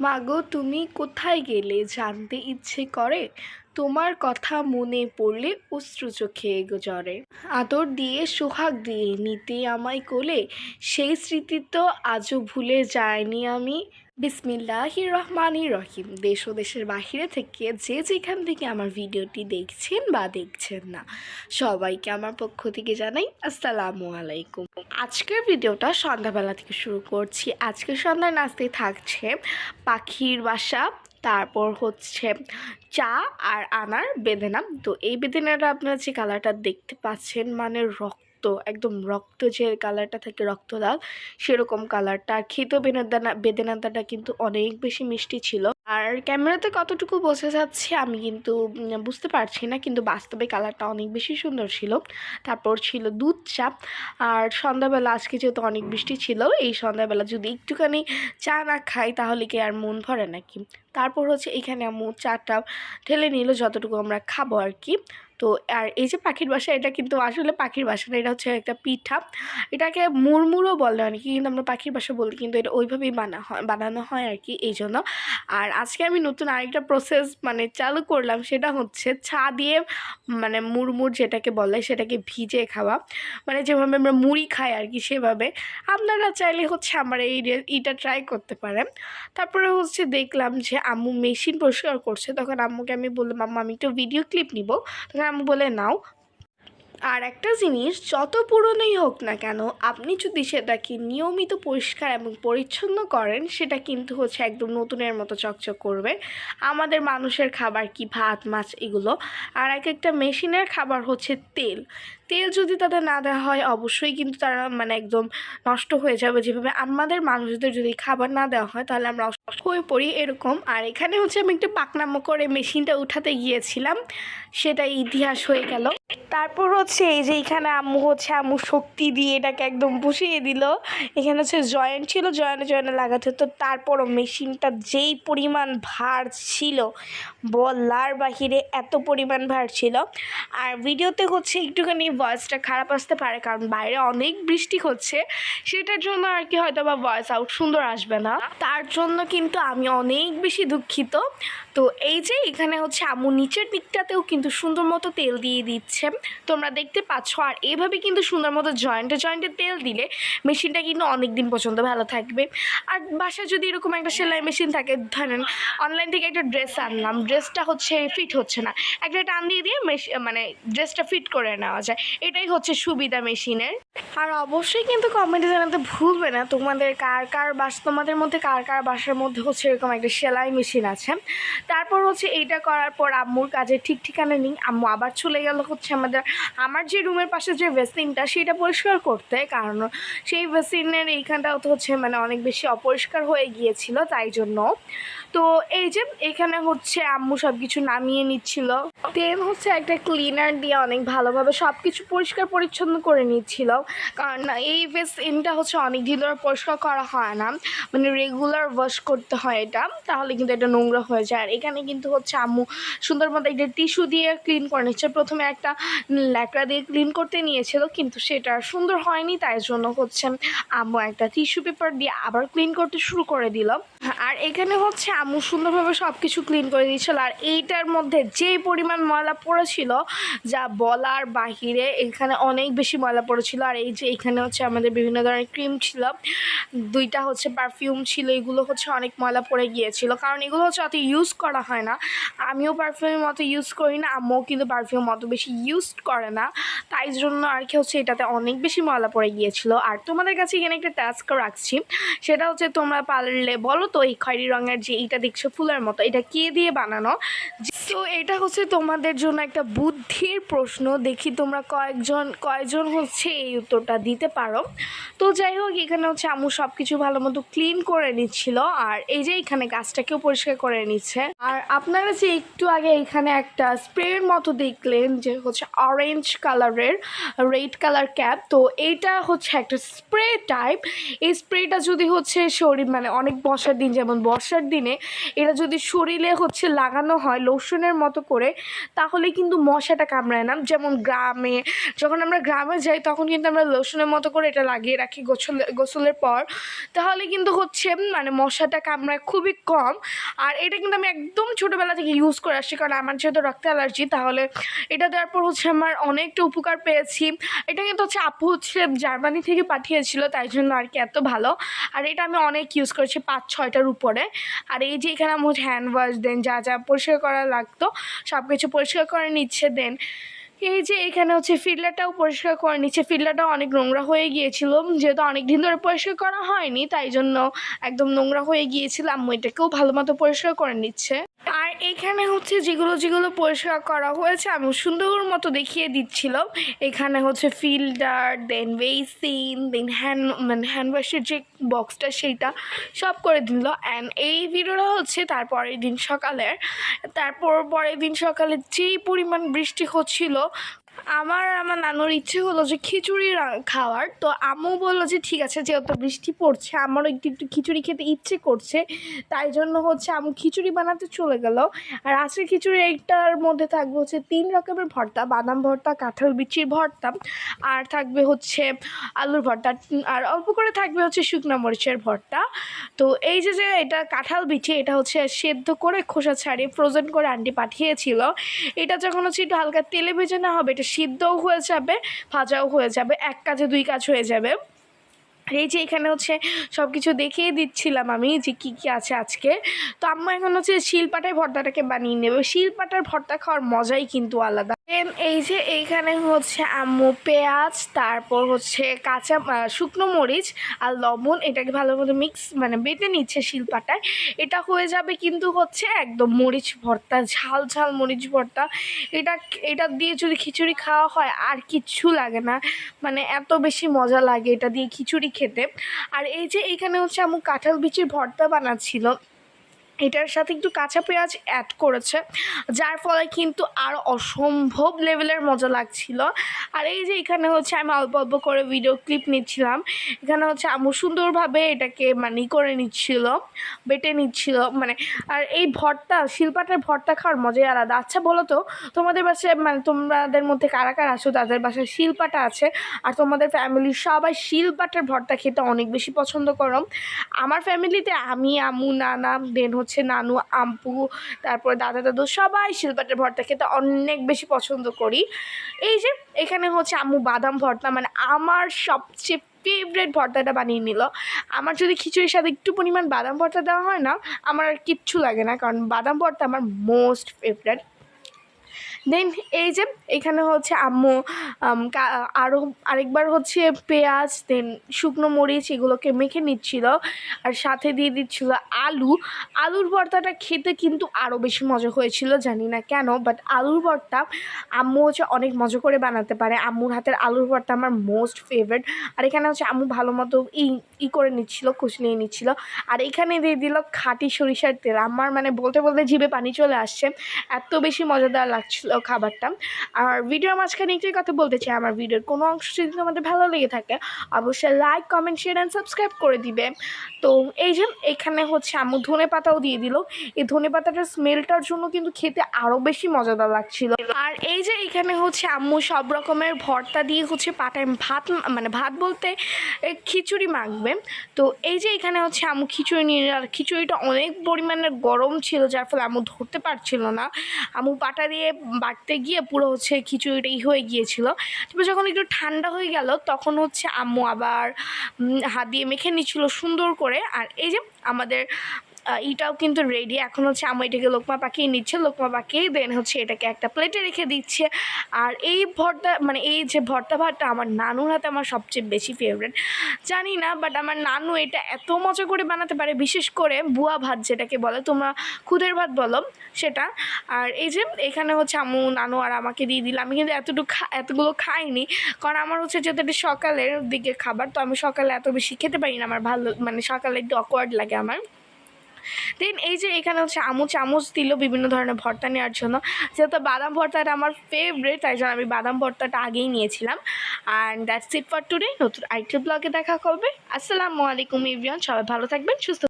মাগো, তুমি কোথায় গেলে জানতে ইচ্ছে করে? তোমার কথা মনে পড়লে অশ্রু চোখে জরে আদর দিয়ে সোহাগ দিয়ে নিতে আমায় কোলে। সেই স্মৃতি তো আজও ভুলে যায়নি আমি। বিসমিল্লাহ রহমান রহিম দেশ ও দেশের বাহিরে থেকে যে যেখান থেকে আমার ভিডিওটি দেখছেন বা দেখছেন না, সবাইকে আমার পক্ষ থেকে জানাই আসসালামু আলাইকুম। আজকের ভিডিওটা সন্ধ্যাবেলা থেকে শুরু করছি। আজকে সন্ধ্যার নাস্তায় থাকছে পাখির বাসা, তারপর হচ্ছে চা আর আনার বেদেনা। তো এই বেদেনাটা আপনারা যে কালারটা দেখতে পাচ্ছেন মানে রক্ত একদম রক্ত যে কালারটা থাকে রক্ত লাল সেরকম কালারটা আর খেতেও বেদানা বেদেনাটাটা কিন্তু অনেক বেশি মিষ্টি ছিল। আর ক্যামেরাতে কতটুকু বোঝা যাচ্ছে আমি কিন্তু বুঝতে পারছি না, কিন্তু বাস্তবে কালারটা অনেক বেশি সুন্দর ছিল। তারপর ছিল দুধ চা। আর সন্ধ্যাবেলা, আজকে যেহেতু অনেক বৃষ্টি ছিল, এই সন্ধ্যাবেলা যদি একটুখানি চা না খাই, তাহলে কি আর মন ভরে নাকি? তারপর হচ্ছে এখানে আম্মু চাটা ঢেলে নিল, যতটুকু আমরা খাব আর কি। তো, আর এই যে পাখির বাসা, এটা কিন্তু আসলে পাখির বাসা না, এটা হচ্ছে একটা পিঠা। এটাকে মুড়মুড়ো বলে অনেকে, কিন্তু আমরা পাখির বাসা বলি কিন্তু এটা ওইভাবেই বানা হয়, বানানো হয় আর কি এই জন্য আর আজকে আমি নতুন আরেকটা প্রসেস মানে চালু করলাম, সেটা হচ্ছে ছা দিয়ে মানে মুড়মুড় যেটাকে বলে সেটাকে ভিজে খাওয়া। মানে যেভাবে আমরা মুড়ি খাই আর কি সেভাবে। আপনারা চাইলে হচ্ছে আমার এই এইটা ট্রাই করতে পারেন। তারপরে হচ্ছে দেখলাম যে আম্মু মেশিন পরিষ্কার করছে, তখন আম্মুকে আমি বললাম, আম্মু, আমি একটু ভিডিও ক্লিপ নিব। তখন আম্মু বলে, নাও। আর একটা জিনিস, যত পুরনোই হোক না কেন, আপনি যদি সেটাকে নিয়মিত পরিষ্কার এবং পরিচ্ছন্ন করেন, সেটা কিন্তু হচ্ছে একদম নতুনের মতো চকচক করবে। আমাদের মানুষের খাবার কি ভাত, মাছ, এগুলো। আর এক একটা মেশিনের খাবার হচ্ছে তেল। তেল যদি তাদের না দেওয়া হয়, অবশ্যই কিন্তু তারা মানে একদম নষ্ট হয়ে যাবে। যেভাবে আমাদের মানুষদের যদি খাবার না দেওয়া হয়, তাহলে আমরা অসুস্থ হয়ে পড়ি এরকম। আর এখানে হচ্ছে আমি একটু পাকনামো করে মেশিনটা উঠাতে গিয়েছিলাম। সেটা ইতিহাস হয়ে গেল। তারপর হচ্ছে এই যে এখানে আম্মু হচ্ছে আম্মু শক্তি দিয়ে এটাকে একদম বসিয়ে দিল। এখানে হচ্ছে জয়েন্ট ছিল, জয়েন্টে জয়েন্টে লাগাতে হতো। তারপরও মেশিনটা যেই পরিমাণ ভার ছিল, বলার বাহিরে এত পরিমাণ ভার ছিল। আর ভিডিওতে হচ্ছে একটুখানি ভয়েসটা খারাপ আসতে পারে, কারণ বাইরে অনেক বৃষ্টি হচ্ছে, সেটার জন্য আর কি হয়তো বা ভয়েস আউট সুন্দর আসবে না। তার জন্য কিন্তু আমি অনেক বেশি দুঃখিত। তো এই যে এখানে হচ্ছে আম্মু নিচের দিকটাতেও কিন্তু সুন্দর মতো তেল দিয়ে দিচ্ছে। তোমরা দেখতে পাচ্ছ, আর এইভাবে কিন্তু সুন্দর মতো জয়েন্টে জয়েন্টে তেল দিলে মেশিনটা কিন্তু অনেক দিন পর্যন্ত ভালো থাকবে। আর বাসায় যদি এরকম একটা সেলাই মেশিন থাকে, ধরেন অনলাইন থেকে একটা ড্রেস আনলাম ড্রেসটা হচ্ছে ফিট হচ্ছে না। একটা টান দিয়ে দিয়ে মানে ড্রেসটা ফিট করে নেওয়া যায়। এটাই হচ্ছে সুবিধা মেশিনের। আর অবশ্যই কিন্তু কমেন্টে জানাতে ভুলবে না, তোমাদের কার কার বাস তোমাদের মধ্যে কার কার বাসার মধ্যে হচ্ছে এরকম একটা সেলাই মেশিন আছে। তারপর হচ্ছে এইটা করার পর আম্মুর কাজে ঠিক ঠিকানা নেই। আম্মু আবার চলে গেল হচ্ছে আমাদের, আমার যে রুমের পাশে যে ভেসিনটা সেটা পরিষ্কার করতে, কারণ সেই ভেসিনের এইখানটাও তো হচ্ছে মানে অনেক বেশি অপরিষ্কার হয়ে গিয়েছিল, তাই জন্য। তো এই যে এখানে হচ্ছে আম্মু সব কিছু নামিয়ে নিচ্ছিল। দেন হচ্ছে একটা ক্লিনার দিয়ে অনেক ভালোভাবে সব কিছু পরিষ্কার পরিচ্ছন্ন করে নিচ্ছিল। কারণ এই ভেসিনটা হচ্ছে অনেক দিন ধরে পরিষ্কার করা হয় না। মানে রেগুলার ওয়াশ করতে হয় এটা, তাহলে কিন্তু এটা নোংরা হয়ে যায়। আর এখানে কিন্তু হচ্ছে আম্মু সুন্দর মতো একটা টিস্যু দিয়ে ক্লিন করে নিচ্ছে। প্রথমে একটা ল্যাকড়া দিয়ে ক্লিন করতে নিয়েছিল, কিন্তু সেটা সুন্দর হয়নি, তাই জন্য হচ্ছে আম্মু একটা টিস্যু পেপার দিয়ে আবার ক্লিন করতে শুরু করে দিল। আর এখানে হচ্ছে আম্মু সুন্দরভাবে সব কিছু ক্লিন করে দিয়েছিল। আর এইটার মধ্যে যেই পরিমাণ ময়লা পড়েছিল, যা বলার বাহিরে এখানে অনেক বেশি ময়লা পড়েছিল। আর এই যে এখানে হচ্ছে আমাদের বিভিন্ন ধরনের ক্রিম ছিল, দুইটা হচ্ছে পারফিউম ছিল, এগুলো হচ্ছে অনেক ময়লা পড়ে গিয়েছিল। কারণ এগুলো হচ্ছে অত ইউজ করা হয় না। আমিও পারফিউমের মতো ইউজ করি না, আম্মুও কিন্তু পারফিউম অত বেশি ইউজ করে না। তাই জন্য আর কি হচ্ছে এটাতে অনেক বেশি ময়লা পড়ে গিয়েছিল। আর তোমাদের কাছে এখানে একটা টাস্ক রাখছি, সেটা হচ্ছে তোমরা পারলে বলো তো, এই খয়েরি রঙের যে এইটা দেখছ ফুলের মতো। এটা কে দিয়ে বানানো? তো এটা হচ্ছে তোমাদের জন্য একটা বুদ্ধির প্রশ্ন। দেখি তোমরা কয়েকজন, কয়জন হচ্ছে এই উত্তরটা দিতে পারো। তো যাই হোক, এখানে হচ্ছে আমু সব কিছু ভালো মতো ক্লিন করে নিচ্ছিল। আর এই যে এখানে গাছটাকেও পরিষ্কার করে নিচ্ছে। আর আপনারা যে একটু আগে এখানে একটা স্প্রের মতো দেখলেন যে হচ্ছে অরেঞ্জ কালারের রেড কালার ক্যাপ তো এইটা হচ্ছে একটা স্প্রে টাইপ এই স্প্রেটা যদি হচ্ছে শরীর মানে অনেক বর্ষার দিন, যেমন বর্ষার দিনে এটা যদি শরীরে হচ্ছে লাগানো হয় লোশনের মতো করে, তাহলে কিন্তু মশাটা কামড়ায় না। যেমন গ্রামে, যখন আমরা গ্রামে যাই, তখন কিন্তু আমরা লোশনের মতো করে এটা লাগিয়ে রাখি গোসল গোসলের পর। তাহলে কিন্তু হচ্ছে মানে মশাটা কামড়ায় খুবই কম। আর এটা কিন্তু আমি একদম ছোটোবেলা থেকে ইউজ করে আসছি, কারণ আমার যেহেতু রক্ত অ্যালার্জি তাহলে এটা দেওয়ার পর হচ্ছে আমার অনেকটা উপকার পেয়েছি। এটা কিন্তু হচ্ছে আপু হচ্ছে জার্মানি থেকে পাঠিয়েছিল, তাই জন্য আর কি এত ভালো। আর এটা আমি অনেক ইউজ করেছি পাঁচ ছয়টার উপরে। আর এই যে এখানে আমার হ্যান্ড ওয়াশ দেন যা যা পরিষ্কার করা লাগতো সব কিছু পরিষ্কার করে নিচ্ছে দেন এই যে এখানে হচ্ছে ফিল্ডারটাও পরিষ্কার করে নিচ্ছে। ফিল্ডারটাও অনেক নোংরা হয়ে গিয়েছিল, যেহেতু অনেক দিন ধরে পরিষ্কার করা হয়নি, তাই জন্য একদম নোংরা হয়ে গিয়েছিল। আম্মু এটাকেও ভালো মতো পরিষ্কার করে নিচ্ছে। আর এখানে হচ্ছে যেগুলো যেগুলো পরিষ্কার করা হয়েছে, আমি সুন্দর মতো দেখিয়ে দিচ্ছিল এখানে হচ্ছে filter then basin then hand মানে হ্যান্ডওয়াশের যে বক্সটা সেইটা সব করে দিল। অ্যান্ড এই ভিডিওটা হচ্ছে তারপরের দিন সকালের। তারপর পরের দিন সকালে যেই পরিমাণ বৃষ্টি হচ্ছিল আমার আমার নানুর ইচ্ছে হলো যে খিচুড়ি খাওয়ার। তো আমু বলল যে, ঠিক আছে, যেহেতু বৃষ্টি পড়ছে, আমারও একটু একটু খিচুড়ি খেতে ইচ্ছে করছে। তাই জন্য হচ্ছে আম্মু খিচুড়ি বানাতে চলে গেল। আর আজকের খিচুড়ি এইটার মধ্যে থাকবে হচ্ছে তিন রকমের ভর্তা, বাদাম ভর্তা, কাঁঠাল বিচির ভর্তা, আর থাকবে হচ্ছে আলুর ভর্তা, আর অল্প করে থাকবে হচ্ছে শুকনো মরিচের ভর্তা। তো এই যে যে এটা কাঁঠাল বিচি, এটা হচ্ছে সেদ্ধ করে খোসা ছাড়িয়ে ফ্রোজেন করে আন্টি পাঠিয়েছিল। এটা যখন হচ্ছে একটু হালকা তেলে ভেজে না হবে, এটা সিদ্ধও হয়ে যাবে, ভাজাও হয়ে যাবে, এক কাজে দুই কাজ হয়ে যাবে। এই যে এখানে হচ্ছে সব কিছু দেখিয়ে দিচ্ছিলাম আমি যে কি কি আছে আজকে। তো আম্মা এখন হচ্ছে শিলপাটায় ভর্তাটাকে বানিয়ে নেবে। শিলপাটার ভর্তা খাওয়ার মজাই কিন্তু আলাদা। এই যে এইখানে হচ্ছে আম্মু পেঁয়াজ, তারপর হচ্ছে কাঁচা শুকনো মরিচ আর লবণ, এটাকে ভালো মতো মিক্স মানে বেটে নিচ্ছে শিলপাটায়। এটা হয়ে যাবে কিন্তু হচ্ছে একদম মরিচ ভর্তা, ঝাল ঝাল মরিচ ভর্তা। এটা এটা দিয়ে যদি খিচুড়ি খাওয়া হয়, আর কিচ্ছু লাগে না। মানে এত বেশি মজা লাগে এটা দিয়ে খিচুড়ি খেতে। আর এই যে এইখানে হচ্ছে আমু কাঁঠাল বিচির ভর্তা বানাচ্ছিল এটার সাথে একটু কাঁচা পেঁয়াজ অ্যাড করেছে, যার ফলে কিন্তু আর অসম্ভব লেভেলের মজা লাগছিল। আর এই যে এখানে হচ্ছে আমি অল্প অল্প করে ভিডিও ক্লিপ নিচ্ছিলাম, এখানে হচ্ছে আমু সুন্দরভাবে এটাকে মানে করে নিচ্ছিল, বেটে নিচ্ছিল মানে আর এই ভর্তা, শিলপাটার ভর্তা খাওয়ার মজাই আলাদা। আচ্ছা বলো তো, তোমাদের বাসায় মানে তোমাদের মধ্যে কারা কারা আছো তাদের বাসায় শিলপাটা আছে, আর তোমাদের ফ্যামিলির সবাই শিলপাটার ভর্তা খেতে অনেক বেশি পছন্দ করো। আমার ফ্যামিলিতে আমি আমু নানা, দেন হচ্ছে নানু, আম্পু, তারপরে দাদা, দাদু সবাই শিলপাটের ভর্তা খেতে অনেক বেশি পছন্দ করি। এই যে, এখানে হচ্ছে আম্মু বাদাম ভর্তা মানে আমার সবচেয়ে ফেভারেট ভর্তাটা বানিয়ে নিল। আমার যদি খিচুড়ির সাথে একটু পরিমাণ বাদাম ভর্তা দেওয়া হয় না, আমার আর কিচ্ছু লাগে না, কারণ বাদাম ভর্তা আমার মোস্ট ফেভারেট দেন এই যে এখানে হচ্ছে আম্মু আরও আরেকবার হচ্ছে পেঁয়াজ দেন শুকনো মরিচ এগুলোকে মেখে নিচ্ছিল আর সাথে দিয়ে দিচ্ছিল আলু। আলুর ভর্তাটা খেতে কিন্তু আরও বেশি মজা হয়েছিল, জানি না কেন বাট আলুর ভর্তা আম্মু হচ্ছে অনেক মজা করে বানাতে পারে। আম্মুর হাতের আলুর ভর্তা আমার মোস্ট ফেভারিট আর এখানে হচ্ছে আম্মু ভালো মতো ই ই করে নিচ্ছিল কুচলিয়ে নিচ্ছিল। আর এখানে দিয়ে দিল খাঁটি সরিষার তেল। আমার মানে বলতে বলতে জিভে পানি চলে আসছে। এত বেশি মজাদার লাগছিল। খাবারটা। আর ভিডিওর মাঝখানে একটাই কথা বলতে চাই, আমার ভিডিওর কোনো অংশ যদি তোমাদের ভালো লেগে থাকে, অবশ্যই like comment share and subscribe করে দিবে। তো এই যে এখানে হচ্ছে আম্মু ধনে পাতাও দিয়ে দিল। এই ধনে পাতাটার স্মেলটার জন্য কিন্তু খেতে আরও বেশি মজাদার লাগছিল। আর এই যে এখানে হচ্ছে আম্মু সব রকমের ভর্তা দিয়ে হচ্ছে পাটায় ভাত মানে ভাত বলতে খিচুড়ি মাখবে। তো এই যে এখানে হচ্ছে আম্মু খিচুড়ি নিয়ে আর খিচুড়িটা অনেক পরিমাণে গরম ছিল, যার ফলে আম্মু ধরতে পারছিল না। আম্মু পাটা দিয়ে বাটতে গিয়ে পুরো হচ্ছে খিচুড়িটাই হয়ে গিয়েছিল। তারপর যখন একটু ঠান্ডা হয়ে গেল, তখন হচ্ছে আম্মু আবার হাত দিয়ে মেখে নিচ্ছিল সুন্দর করে। আর এই যে আমাদের ইটাও কিন্তু রেডি এখন হচ্ছে আম্মু এটাকে লোকমা পাকিয়ে নিচ্ছে, লোকমা পাকিয়ে দেন হচ্ছে এটাকে একটা প্লেটে রেখে দিচ্ছে। আর এই ভর্তা মানে এই যে ভর্তা ভাতটা আমার নানুর হাতে আমার সবচেয়ে বেশি ফেভারিট জানি না বাট আমার নানু এটা এত মজা করে বানাতে পারে, বিশেষ করে বুয়া ভাত যেটাকে বলে, তোমরা খুদের ভাত বলো সেটা। আর এই যে এখানে হচ্ছে আমু নানু আর আমাকে দিয়ে দিল। আমি কিন্তু এতটুকু এতগুলো খাইনি, কারণ আমার হচ্ছে যেহেতু এটা সকালের দিকে খাবার, তো আমি সকালে এত বেশি খেতে পারি না, আমার ভালো মানে সকালে একটু অকওয়ার্ড লাগে আমার। দেন এই যে এখানে হচ্ছে আমু, চামচ দিল বিভিন্ন ধরনের ভর্তা নেওয়ার জন্য। যেহেতু বাদাম ভর্তাটা আমার ফেভারিট তাই জন্য আমি বাদাম ভর্তাটা আগেই নিয়েছিলাম। And that's it for today নতুন আইটি ব্লগে দেখা করবে আসসালামু আলাইকুম ইভিয়ান সবাই ভালো থাকবেন, সুস্থ